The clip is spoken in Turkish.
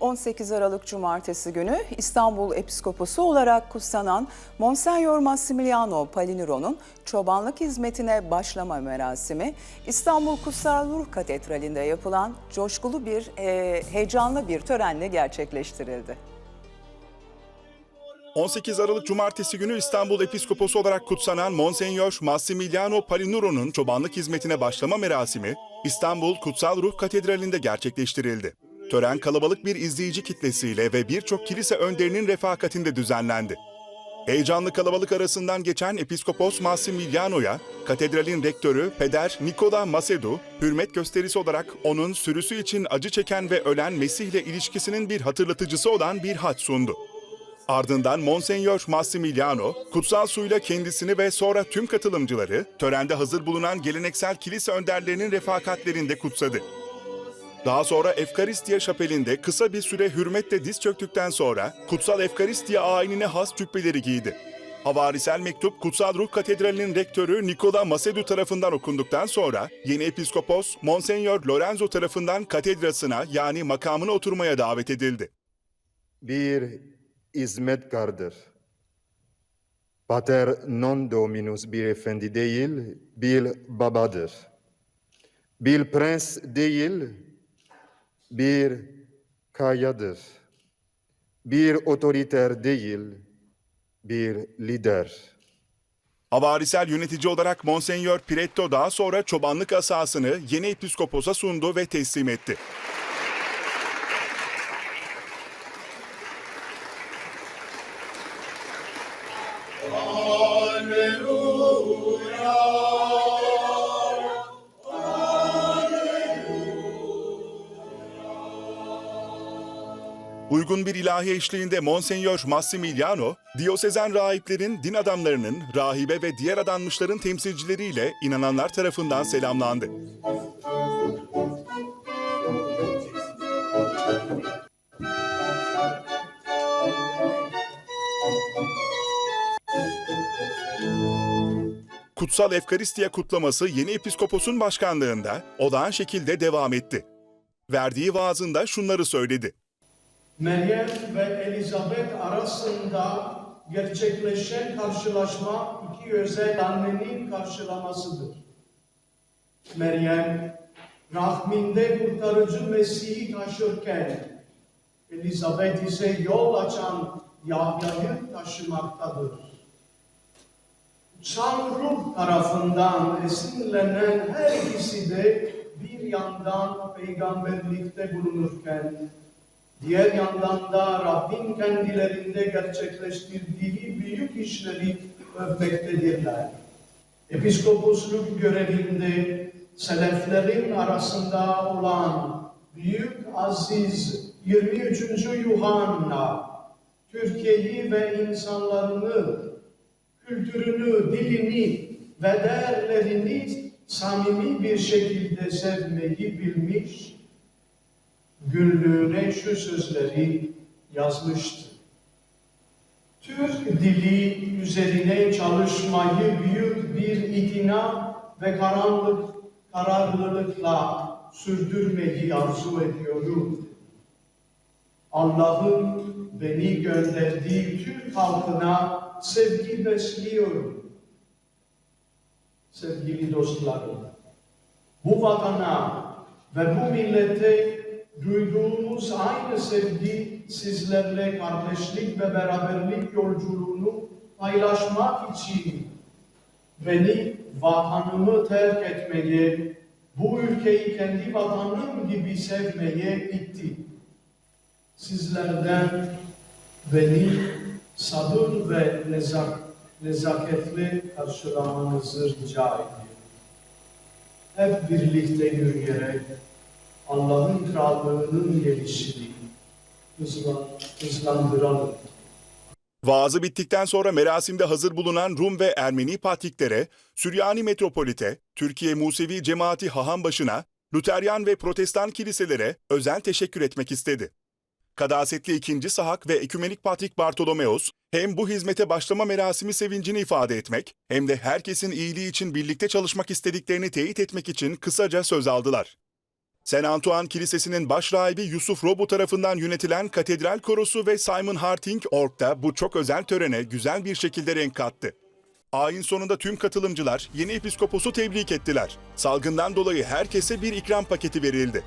18 Aralık Cumartesi günü İstanbul Episkoposu olarak kutsanan Monsenyor Massimiliano Paliniro'nun çobanlık hizmetine başlama merasimi İstanbul Kutsal Ruh Katedrali'nde yapılan coşkulu bir, e, heyecanlı bir törenle gerçekleştirildi. 18 Aralık Cumartesi günü İstanbul Episkoposu olarak kutsanan Monsenyor Massimiliano Palinuro'nun çobanlık hizmetine başlama merasimi İstanbul Kutsal Ruh Katedrali'nde gerçekleştirildi. Tören kalabalık bir izleyici kitlesiyle ve birçok kilise önderinin refakatinde düzenlendi. Heyecanlı kalabalık arasından geçen Episkopos Massimiliano'ya katedralin rektörü Peder Nikola Macedo, hürmet gösterisi olarak onun sürüsü için acı çeken ve ölen Mesih ile ilişkisinin bir hatırlatıcısı olan bir haç sundu. Ardından Monsenyor Massimiliano, kutsal suyla kendisini ve sonra tüm katılımcıları törende hazır bulunan geleneksel kilise önderlerinin refakatlerinde kutsadı. Daha sonra Efkaristiya Şapeli'nde kısa bir süre hürmetle diz çöktükten sonra Kutsal Efkaristiya ayinine has cübbeleri giydi. Havarisel mektup Kutsal Ruh Katedrali'nin rektörü Nikola Macedo tarafından okunduktan sonra yeni episkopos Monsenyor Lorenzo tarafından katedrasına yani makamına oturmaya davet edildi. bir hizmetkardır. Pater non dominus bir efendi değil, bir babadır. Bir prens değil, bir kayadır. Bir otoriter değil, bir lider. Havarisel yönetici olarak Monsenyor Piretto daha sonra çobanlık asasını yeni episkoposa sundu ve teslim etti. Uygun bir ilahi eşliğinde Monsenyor Massimiliano, diyosezen rahiplerin, din adamlarının, rahibe ve diğer adanmışların temsilcileriyle inananlar tarafından selamlandı. Kutsal Efkaristiya kutlaması yeni episkoposun başkanlığında olağan şekilde devam etti. Verdiği vaazında şunları söyledi. Meryem ve Elizabeth arasında gerçekleşen karşılaşma iki özel annenin karşılamasıdır. Meryem, rahminde kurtarıcı Mesih'i taşırken, Elizabeth ise yol açan Yahya'yı taşımaktadır. Kutsal Ruh tarafından esinlenen her ikisi de bir yandan peygamberlikte bulunurken, Diğer yandan da Rabbin kendilerinde gerçekleştirdiği büyük işleri övmektedirler. Episkoposluk görevinde seleflerin arasında olan Büyük Aziz 23. Yuhanna, Türkiye'yi ve insanlarını, kültürünü, dilini ve değerlerini samimi bir şekilde sevmeyi bilmiş, günlüğüne şu sözleri yazmıştı. Türk dili üzerine çalışmayı büyük bir itina ve karanlık kararlılıkla sürdürmeyi arzu ediyorum. Allah'ın beni gönderdiği Türk halkına sevgi besliyorum. Sevgili dostlarım, bu vatana ve bu millete duyduğumuz aynı sevgi sizlerle kardeşlik ve beraberlik yolculuğunu paylaşmak için beni vatanımı terk etmeye, bu ülkeyi kendi vatanım gibi sevmeye itti. Sizlerden beni sabır ve nezak, nezaketle karşılamanızı rica ediyorum. Hep birlikte yürüyerek Allah'ın krallığının gelişini hızlan, hızlandıralım. Vaazı bittikten sonra merasimde hazır bulunan Rum ve Ermeni patriklere, Süryani Metropolite, Türkiye Musevi Cemaati Hahambaşı'na, Luteryan ve Protestan kiliselere özel teşekkür etmek istedi. Kadasetli 2. Sahak ve Ekümenik Patrik Bartolomeos, hem bu hizmete başlama merasimi sevincini ifade etmek, hem de herkesin iyiliği için birlikte çalışmak istediklerini teyit etmek için kısaca söz aldılar. Saint Antoine Kilisesi'nin başrahibi Yusuf Robu tarafından yönetilen Katedral Korosu ve Simon Harting Org da bu çok özel törene güzel bir şekilde renk kattı. Ayin sonunda tüm katılımcılar yeni episkoposu tebrik ettiler. Salgından dolayı herkese bir ikram paketi verildi.